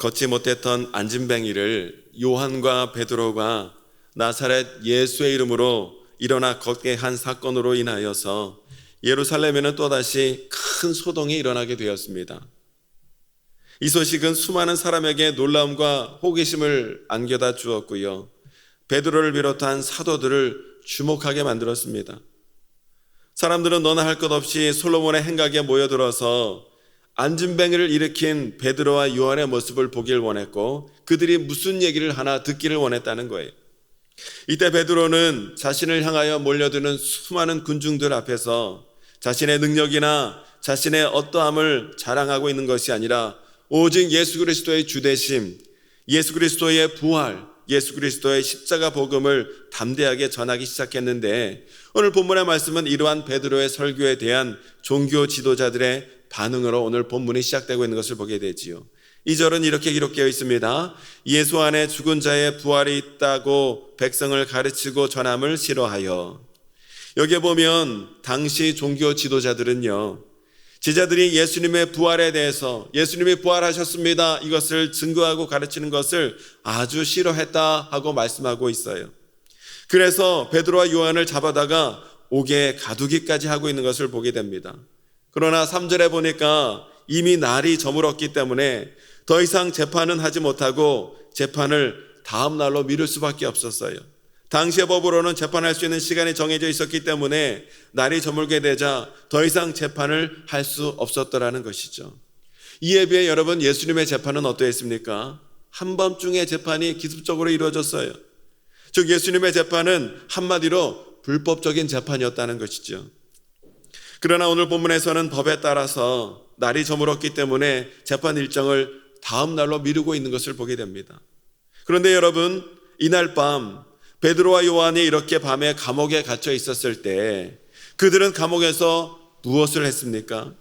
걷지 못했던 안진뱅이를 요한과 베드로가 나사렛 예수의 이름으로 일어나 걷게 한 사건으로 인하여서 예루살렘에는 또다시 큰 소동이 일어나게 되었습니다. 이 소식은 수많은 사람에게 놀라움과 호기심을 안겨다 주었고요. 베드로를 비롯한 사도들을 주목하게 만들었습니다. 사람들은 너나 할 것 없이 솔로몬의 행각에 모여들어서 안진뱅이를 일으킨 베드로와 요한의 모습을 보길 원했고 그들이 무슨 얘기를 하나 듣기를 원했다는 거예요. 이때 베드로는 자신을 향하여 몰려드는 수많은 군중들 앞에서 자신의 능력이나 자신의 어떠함을 자랑하고 있는 것이 아니라 오직 예수 그리스도의 주대심, 예수 그리스도의 부활, 예수 그리스도의 십자가 복음을 담대하게 전하기 시작했는데 오늘 본문의 말씀은 이러한 베드로의 설교에 대한 종교 지도자들의 반응으로 오늘 본문이 시작되고 있는 것을 보게 되지요. 이절은 이렇게 기록되어 있습니다. 예수 안에 죽은 자의 부활이 있다고 백성을 가르치고 전함을 싫어하여. 여기에 보면 당시 종교 지도자들은요. 제자들이 예수님의 부활에 대해서 예수님이 부활하셨습니다. 이것을 증거하고 가르치는 것을 아주 싫어했다 하고 말씀하고 있어요. 그래서 베드로와 요한을 잡아다가 옥에 가두기까지 하고 있는 것을 보게 됩니다. 그러나 3절에 보니까 이미 날이 저물었기 때문에 더 이상 재판은 하지 못하고 재판을 다음 날로 미룰 수밖에 없었어요. 당시의 법으로는 재판할 수 있는 시간이 정해져 있었기 때문에 날이 저물게 되자 더 이상 재판을 할 수 없었더라는 것이죠. 이에 비해 여러분 예수님의 재판은 어떠했습니까? 한밤중에 재판이 기습적으로 이루어졌어요. 즉 예수님의 재판은 한마디로 불법적인 재판이었다는 것이죠. 그러나 오늘 본문에서는 법에 따라서 날이 저물었기 때문에 재판 일정을 다음 날로 미루고 있는 것을 보게 됩니다. 그런데 여러분, 이날 밤 베드로와 요한이 이렇게 밤에 감옥에 갇혀 있었을 때 그들은 감옥에서 무엇을 했습니까?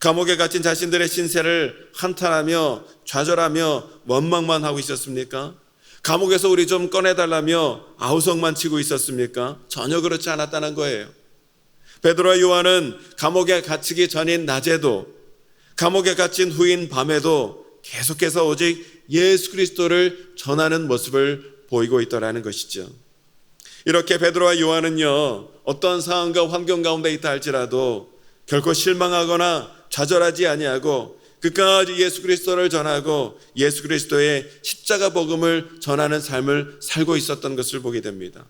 감옥에 갇힌 자신들의 신세를 한탄하며 좌절하며 원망만 하고 있었습니까? 감옥에서 우리 좀 꺼내달라며 아우성만 치고 있었습니까? 전혀 그렇지 않았다는 거예요. 베드로와 요한은 감옥에 갇히기 전인 낮에도 감옥에 갇힌 후인 밤에도 계속해서 오직 예수 그리스도를 전하는 모습을 보이고 있더라는 것이죠. 이렇게 베드로와 요한은요, 어떤 상황과 환경 가운데 있다 할지라도 결코 실망하거나 좌절하지 아니하고 끝까지 예수 그리스도를 전하고 예수 그리스도의 십자가 복음을 전하는 삶을 살고 있었던 것을 보게 됩니다.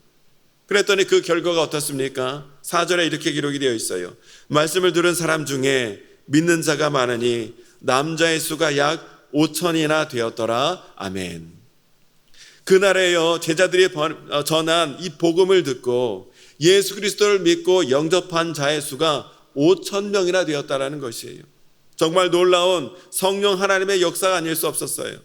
그랬더니 그 결과가 어떻습니까? 4절에 이렇게 기록이 되어 있어요. 말씀을 들은 사람 중에 믿는 자가 많으니 남자의 수가 약 5천이나 되었더라. 아멘. 그날에요 제자들이 어, 전한 이 복음을 듣고 예수 그리스도를 믿고 영접한 자의 수가 5천 명이나 되었다라는 것이에요. 정말 놀라운 성령 하나님의 역사가 아닐 수 없었어요.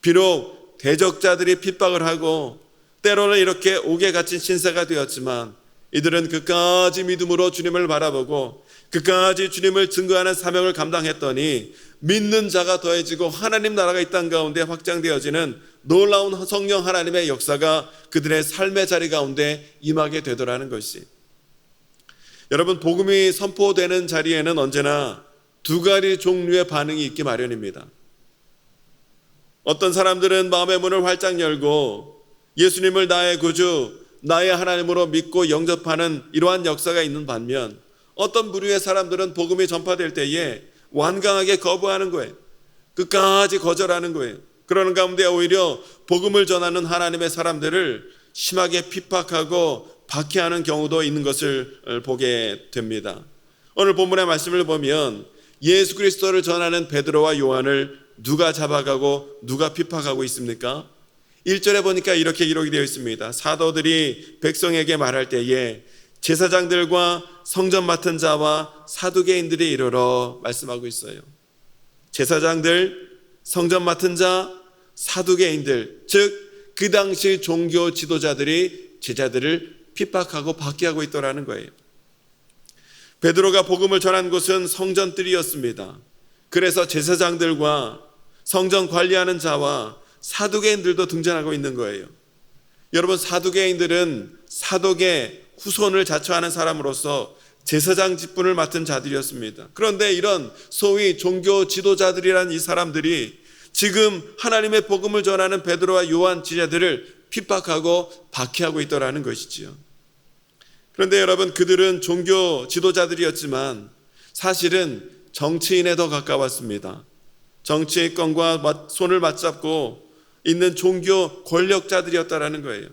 비록 대적자들이 핍박을 하고 때로는 이렇게 옥에 갇힌 신세가 되었지만 이들은 끝까지 믿음으로 주님을 바라보고 끝까지 주님을 증거하는 사명을 감당했더니 믿는 자가 더해지고 하나님 나라가 이 땅 가운데 확장되어지는 놀라운 성령 하나님의 역사가 그들의 삶의 자리 가운데 임하게 되더라는 것이. 여러분, 복음이 선포되는 자리에는 언제나 두 가지 종류의 반응이 있기 마련입니다. 어떤 사람들은 마음의 문을 활짝 열고 예수님을 나의 구주, 나의 하나님으로 믿고 영접하는 이러한 역사가 있는 반면 어떤 부류의 사람들은 복음이 전파될 때에 완강하게 거부하는 거예요. 끝까지 거절하는 거예요. 그러는 가운데 오히려 복음을 전하는 하나님의 사람들을 심하게 핍박하고 박해하는 경우도 있는 것을 보게 됩니다. 오늘 본문의 말씀을 보면 예수 그리스도를 전하는 베드로와 요한을 누가 잡아가고 누가 핍박하고 있습니까? 1절에 보니까 이렇게 기록이 되어 있습니다. 사도들이 백성에게 말할 때에 제사장들과 성전 맡은 자와 사두개인들이 이르러 말씀하고 있어요. 제사장들, 성전 맡은 자, 사두개인들, 즉 그 당시 종교 지도자들이 제자들을 핍박하고 박해하고 있더라는 거예요. 베드로가 복음을 전한 곳은 성전뜰이었습니다. 그래서 제사장들과 성전 관리하는 자와 사두개인들도 등장하고 있는 거예요. 여러분 사두개인들은 사독의 후손을 자처하는 사람으로서 제사장 직분을 맡은 자들이었습니다. 그런데 이런 소위 종교 지도자들이란 이 사람들이 지금 하나님의 복음을 전하는 베드로와 요한 지자들을 핍박하고 박해하고 있더라는 것이지요. 그런데 여러분 그들은 종교 지도자들이었지만 사실은 정치인에 더 가까웠습니다. 정치권과 손을 맞잡고 있는 종교 권력자들이었다라는 거예요.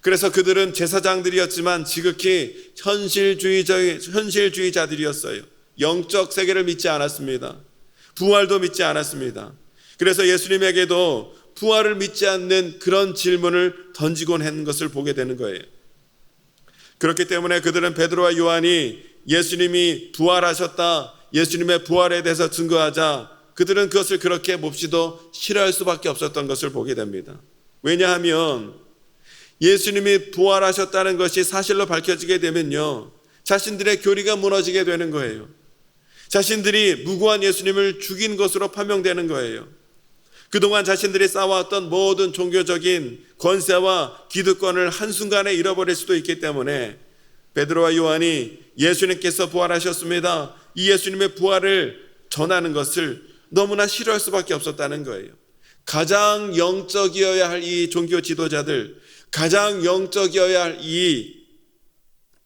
그래서 그들은 제사장들이었지만 지극히 현실주의자, 현실주의자들이었어요. 영적 세계를 믿지 않았습니다. 부활도 믿지 않았습니다. 그래서 예수님에게도 부활을 믿지 않는 그런 질문을 던지곤 한 것을 보게 되는 거예요. 그렇기 때문에 그들은 베드로와 요한이 예수님이 부활하셨다, 예수님의 부활에 대해서 증거하자 그들은 그것을 그렇게 몹시도 싫어할 수밖에 없었던 것을 보게 됩니다. 왜냐하면 예수님이 부활하셨다는 것이 사실로 밝혀지게 되면요. 자신들의 교리가 무너지게 되는 거예요. 자신들이 무고한 예수님을 죽인 것으로 판명되는 거예요. 그동안 자신들이 쌓아왔던 모든 종교적인 권세와 기득권을 한순간에 잃어버릴 수도 있기 때문에 베드로와 요한이 예수님께서 부활하셨습니다. 이 예수님의 부활을 전하는 것을 너무나 싫어할 수밖에 없었다는 거예요. 가장 영적이어야 할 이 종교 지도자들, 가장 영적이어야 할 이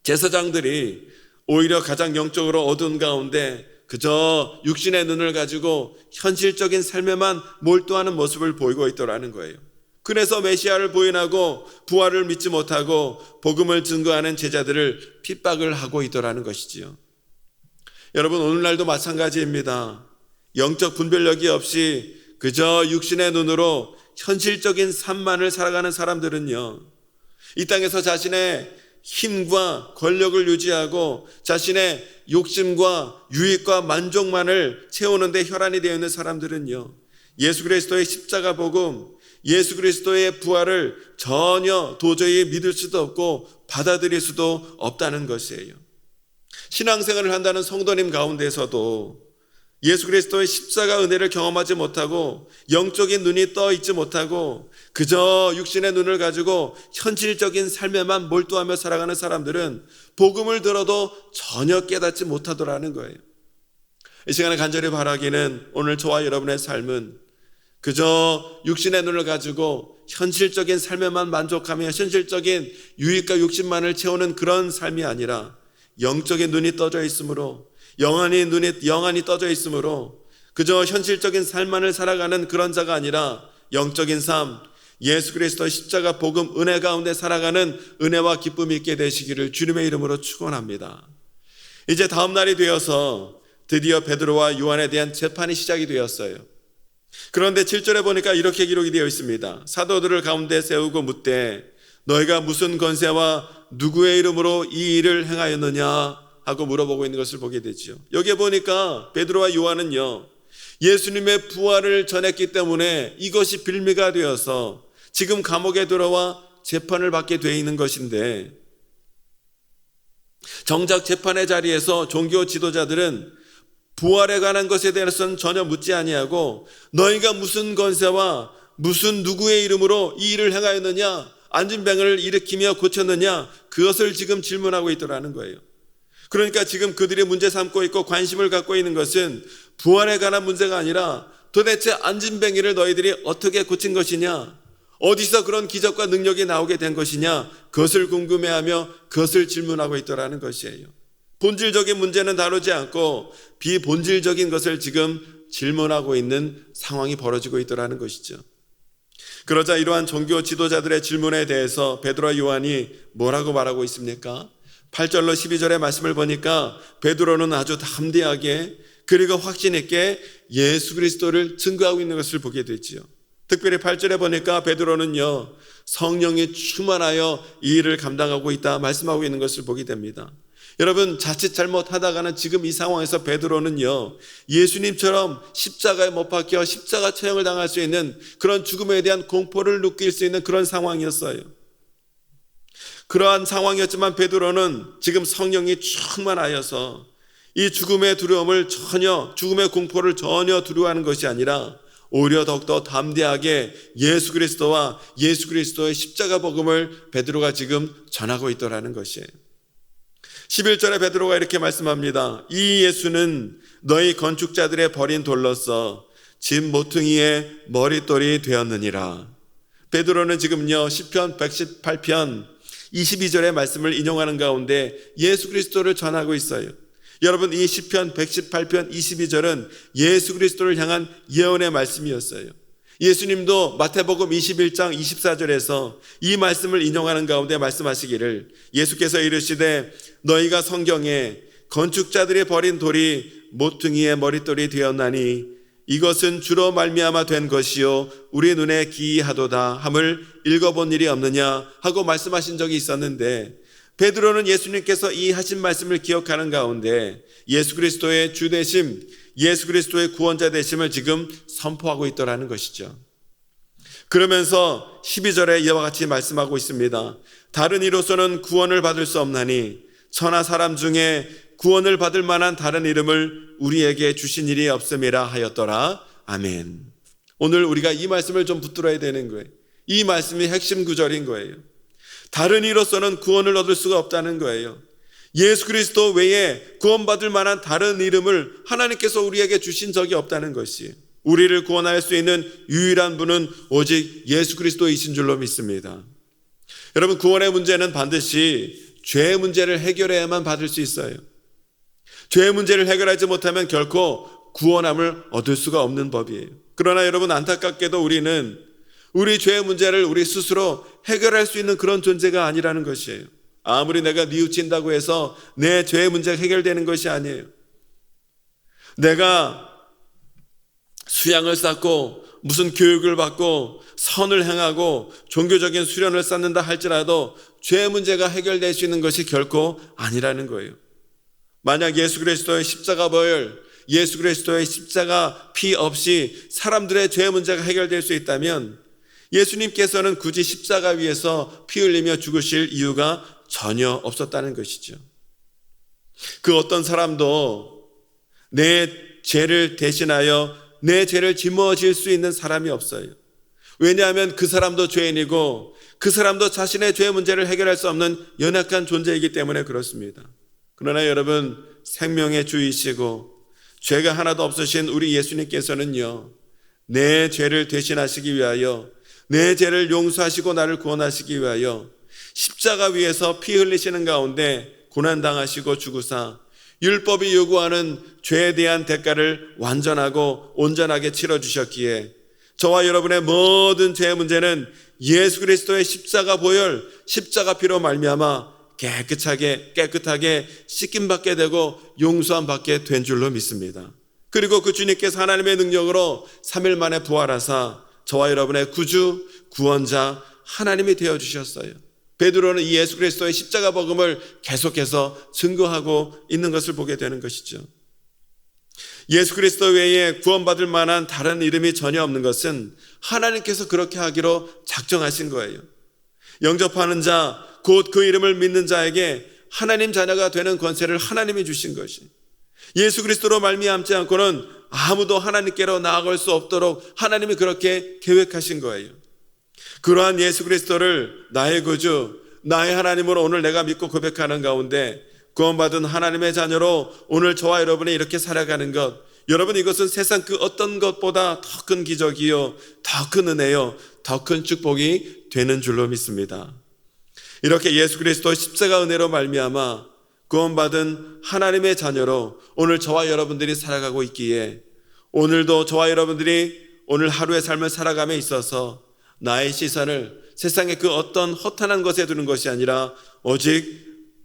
제사장들이 오히려 가장 영적으로 어두운 가운데 그저 육신의 눈을 가지고 현실적인 삶에만 몰두하는 모습을 보이고 있더라는 거예요. 그래서 메시아를 부인하고 부활을 믿지 못하고 복음을 증거하는 제자들을 핍박을 하고 있더라는 것이지요. 여러분 오늘날도 마찬가지입니다. 영적 분별력이 없이 그저 육신의 눈으로 현실적인 삶만을 살아가는 사람들은요. 이 땅에서 자신의 힘과 권력을 유지하고 자신의 욕심과 유익과 만족만을 채우는데 혈안이 되어 있는 사람들은요. 예수 그리스도의 십자가 복음, 예수 그리스도의 부활을 전혀 도저히 믿을 수도 없고 받아들일 수도 없다는 것이에요. 신앙생활을 한다는 성도님 가운데서도 예수 그리스도의 십자가 은혜를 경험하지 못하고 영적인 눈이 떠 있지 못하고 그저 육신의 눈을 가지고 현실적인 삶에만 몰두하며 살아가는 사람들은 복음을 들어도 전혀 깨닫지 못하더라는 거예요. 이 시간에 간절히 바라기는 오늘 저와 여러분의 삶은 그저 육신의 눈을 가지고 현실적인 삶에만 만족하며 현실적인 유익과 욕심만을 채우는 그런 삶이 아니라 영적인 눈이 떠져 있으므로 영안이 눈에 영안이 떠져 있으므로 그저 현실적인 삶만을 살아가는 그런 자가 아니라 영적인 삶, 예수 그리스도 십자가 복음 은혜 가운데 살아가는 은혜와 기쁨이 있게 되시기를 주님의 이름으로 축원합니다. 이제 다음 날이 되어서 드디어 베드로와 요한에 대한 재판이 시작이 되었어요. 그런데 7절에 보니까 이렇게 기록이 되어 있습니다. 사도들을 가운데 세우고 묻되 너희가 무슨 권세와 누구의 이름으로 이 일을 행하였느냐 하고 물어보고 있는 것을 보게 되죠. 여기에 보니까 베드로와 요한은요. 예수님의 부활을 전했기 때문에 이것이 빌미가 되어서 지금 감옥에 들어와 재판을 받게 되어 있는 것인데 정작 재판의 자리에서 종교 지도자들은 부활에 관한 것에 대해서는 전혀 묻지 아니하고 너희가 무슨 권세와 무슨 누구의 이름으로 이 일을 행하였느냐 안진병을 일으키며 고쳤느냐 그것을 지금 질문하고 있더라는 거예요. 그러니까 지금 그들이 문제 삼고 있고 관심을 갖고 있는 것은 부활에 관한 문제가 아니라 도대체 안진뱅이를 너희들이 어떻게 고친 것이냐? 어디서 그런 기적과 능력이 나오게 된 것이냐? 그것을 궁금해하며 그것을 질문하고 있더라는 것이에요. 본질적인 문제는 다루지 않고 비본질적인 것을 지금 질문하고 있는 상황이 벌어지고 있더라는 것이죠. 그러자 이러한 종교 지도자들의 질문에 대해서 베드로와 요한이 뭐라고 말하고 있습니까? 8절로 12절의 말씀을 보니까 베드로는 아주 담대하게 그리고 확신 있게 예수 그리스도를 증거하고 있는 것을 보게 되지요. 특별히 8절에 보니까 베드로는요, 성령이 충만하여 이 일을 감당하고 있다 말씀하고 있는 것을 보게 됩니다. 여러분, 자칫 잘못하다가는 지금 이 상황에서 베드로는요, 예수님처럼 십자가에 못 박혀 십자가 처형을 당할 수 있는 그런 죽음에 대한 공포를 느낄 수 있는 그런 상황이었어요. 그러한 상황이었지만 베드로는 지금 성령이 충만하여서 이 죽음의 두려움을 전혀 죽음의 공포를 전혀 두려워하는 것이 아니라 오히려 더욱더 담대하게 예수 그리스도와 예수 그리스도의 십자가 복음을 베드로가 지금 전하고 있더라는 것이에요. 11절에 베드로가 이렇게 말씀합니다. 이 예수는 너희 건축자들의 버린 돌로서 집 모퉁이의 머릿돌이 되었느니라. 베드로는 지금요 시편 118편 22절의 말씀을 인용하는 가운데 예수 그리스도를 전하고 있어요. 여러분 이 시편 118편 22절은 예수 그리스도를 향한 예언의 말씀이었어요. 예수님도 마태복음 21장 24절에서 이 말씀을 인용하는 가운데 말씀하시기를 예수께서 이르시되 너희가 성경에 건축자들이 버린 돌이 모퉁이의 머릿돌이 되었나니 이것은 주로 말미암아 된 것이요 우리 눈에 기이하도다 함을 읽어본 일이 없느냐 하고 말씀하신 적이 있었는데 베드로는 예수님께서 이 하신 말씀을 기억하는 가운데 예수 그리스도의 주 되심, 예수 그리스도의 구원자 되심을 지금 선포하고 있더라는 것이죠. 그러면서 12절에 이와 같이 말씀하고 있습니다. 다른 이로서는 구원을 받을 수 없나니 천하 사람 중에 구원을 받을 만한 다른 이름을 우리에게 주신 일이 없음이라 하였더라. 아멘. 오늘 우리가 이 말씀을 좀 붙들어야 되는 거예요. 이 말씀이 핵심 구절인 거예요. 다른 이로서는 구원을 얻을 수가 없다는 거예요. 예수 그리스도 외에 구원받을 만한 다른 이름을 하나님께서 우리에게 주신 적이 없다는 것이 우리를 구원할 수 있는 유일한 분은 오직 예수 그리스도이신 줄로 믿습니다. 여러분 구원의 문제는 반드시 죄의 문제를 해결해야만 받을 수 있어요. 죄의 문제를 해결하지 못하면 결코 구원함을 얻을 수가 없는 법이에요. 그러나 여러분 안타깝게도 우리는 우리 죄의 문제를 우리 스스로 해결할 수 있는 그런 존재가 아니라는 것이에요. 아무리 내가 뉘우친다고 해서 내 죄의 문제가 해결되는 것이 아니에요. 내가 수양을 쌓고 무슨 교육을 받고 선을 행하고 종교적인 수련을 쌓는다 할지라도 죄의 문제가 해결될 수 있는 것이 결코 아니라는 거예요. 만약 예수 그리스도의 십자가 보혈, 예수 그리스도의 십자가 피 없이 사람들의 죄 문제가 해결될 수 있다면 예수님께서는 굳이 십자가 위에서 피 흘리며 죽으실 이유가 전혀 없었다는 것이죠. 그 어떤 사람도 내 죄를 대신하여 내 죄를 짊어질 수 있는 사람이 없어요. 왜냐하면 그 사람도 죄인이고 그 사람도 자신의 죄 문제를 해결할 수 없는 연약한 존재이기 때문에 그렇습니다. 그러나 여러분 생명의 주이시고 죄가 하나도 없으신 우리 예수님께서는요 내 죄를 대신하시기 위하여 내 죄를 용서하시고 나를 구원하시기 위하여 십자가 위에서 피 흘리시는 가운데 고난 당하시고 죽으사 율법이 요구하는 죄에 대한 대가를 완전하고 온전하게 치러 주셨기에 저와 여러분의 모든 죄의 문제는 예수 그리스도의 십자가 보혈 십자가 피로 말미암아 깨끗하게 깨끗하게 씻김 받게 되고 용서함 받게 된 줄로 믿습니다. 그리고 그 주님께서 하나님의 능력으로 3일 만에 부활하사 저와 여러분의 구주 구원자 하나님이 되어 주셨어요. 베드로는 이 예수 그리스도의 십자가 복음을 계속해서 증거하고 있는 것을 보게 되는 것이죠. 예수 그리스도 외에 구원받을 만한 다른 이름이 전혀 없는 것은 하나님께서 그렇게 하기로 작정하신 거예요. 영접하는 자, 곧 그 이름을 믿는 자에게 하나님 자녀가 되는 권세를 하나님이 주신 것이. 예수 그리스도로 말미암지 않고는 아무도 하나님께로 나아갈 수 없도록 하나님이 그렇게 계획하신 거예요. 그러한 예수 그리스도를 나의 구주, 나의 하나님으로 오늘 내가 믿고 고백하는 가운데 구원받은 하나님의 자녀로 오늘 저와 여러분이 이렇게 살아가는 것, 여러분 이것은 세상 그 어떤 것보다 더 큰 기적이요, 더 큰 은혜요, 더 큰 축복이 되는 줄로 믿습니다. 이렇게 예수 그리스도 십자가 은혜로 말미암아 구원받은 하나님의 자녀로 오늘 저와 여러분들이 살아가고 있기에 오늘도 저와 여러분들이 오늘 하루의 삶을 살아감에 있어서 나의 시선을 세상의 그 어떤 허탄한 것에 두는 것이 아니라 오직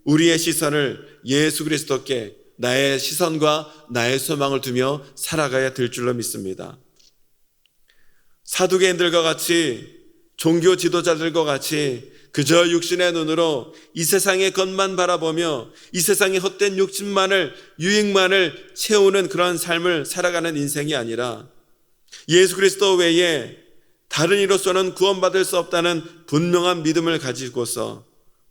우리의 시선을 예수 그리스도께 나의 시선과 나의 소망을 두며 살아가야 될 줄로 믿습니다. 사두개인들과 같이 종교 지도자들과 같이 그저 육신의 눈으로 이 세상의 것만 바라보며 이 세상의 헛된 욕심만을 유익만을 채우는 그런 삶을 살아가는 인생이 아니라 예수 그리스도 외에 다른 이로서는 구원받을 수 없다는 분명한 믿음을 가지고서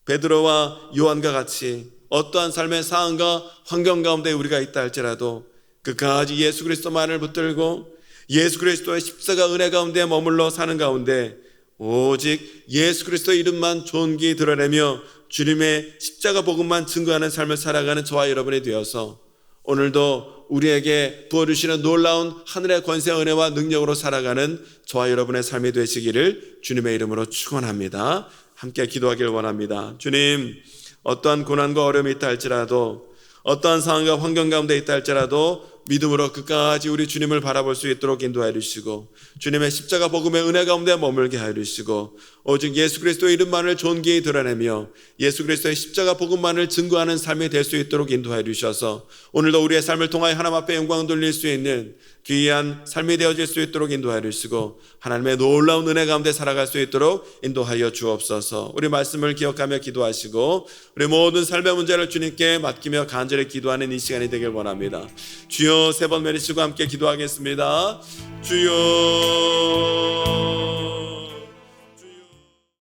베드로와 요한과 같이 어떠한 삶의 상황과 환경 가운데 우리가 있다 할지라도 그까지 예수 그리스도만을 붙들고 예수 그리스도의 십자가 은혜 가운데 머물러 사는 가운데 오직 예수 그리스도 이름만 존귀 드러내며 주님의 십자가 복음만 증거하는 삶을 살아가는 저와 여러분이 되어서 오늘도 우리에게 부어주시는 놀라운 하늘의 권세 은혜와 능력으로 살아가는 저와 여러분의 삶이 되시기를 주님의 이름으로 축원합니다. 함께 기도하길 원합니다. 주님 어떠한 고난과 어려움이 있다 할지라도 어떠한 상황과 환경 가운데 있다 할지라도 믿음으로 끝까지 우리 주님을 바라볼 수 있도록 인도하여 주시고 주님의 십자가 복음의 은혜 가운데 머물게 하여 주시고 오직 예수 그리스도의 이름만을 존귀히 드러내며 예수 그리스도의 십자가 복음만을 증거하는 삶이 될 수 있도록 인도하여 주셔서 오늘도 우리의 삶을 통하여 하나님 앞에 영광 돌릴 수 있는 귀한 삶이 되어질 수 있도록 인도하여 주시고 하나님의 놀라운 은혜 가운데 살아갈 수 있도록 인도하여 주옵소서. 우리 말씀을 기억하며 기도하시고 우리 모든 삶의 문제를 주님께 맡기며 간절히 기도하는 이 시간이 되길 원합니다. 주여 세번 내리시고 함께 기도하겠습니다. 주여